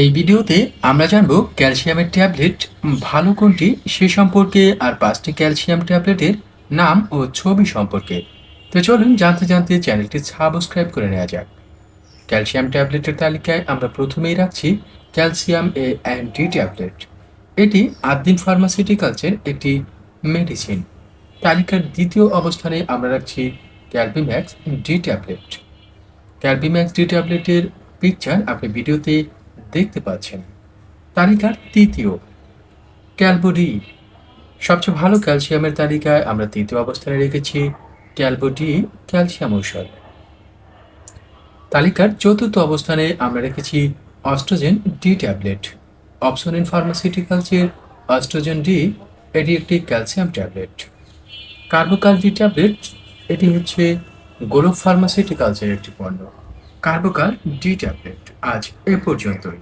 এই ভিডিওতে আমরা জানব ক্যালসিয়ামের ট্যাবলেট ভালো কোনটি সে সম্পর্কে আর পাঁচটি ক্যালসিয়াম ট্যাবলেটের নাম ও ছবি সম্পর্কে। তো চলুন জানতে জানতে চ্যানেলটি সাবস্ক্রাইব করে নেওয়া যাক। ক্যালসিয়াম ট্যাবলেটের তালিকায় আমরা প্রথমেই রাখছি calcium A and D tablet এটি আদ্দিন ফার্মাসিউটিক্যালসের একটি মেডিসিন। তালিকার দ্বিতীয় অবস্থানে আমরা রাখছি Calbimax D tablet. Calbimax D ট্যাবলেটের পিকচার আপনি ভিডিওতে দেখতে পাচ্ছেন। তালিকার তৃতীয়, ক্যালবোডি। সবচেয়ে ভালো ক্যালসিয়ামের তালিকায় আমরা তৃতীয় অবস্থানে রেখেছি, ক্যালবোডি ক্যালসিয়াম ঔষধ। তালিকার চতুর্থ অবস্থানে আমরা রেখেছি Ostrogen D tablet. Option in ফার্মাসিউটিক্যালসের অস্ট্রোজেন ডি, এটি একটি calcium tablet. Carbocal D tablet, এটি হচ্ছে গোলক ফার্মাসিউটিক্যালসের একটি পণ্য। কার্বোকাল ডি ট্যাবলেট, আজ এ পর্যন্তই।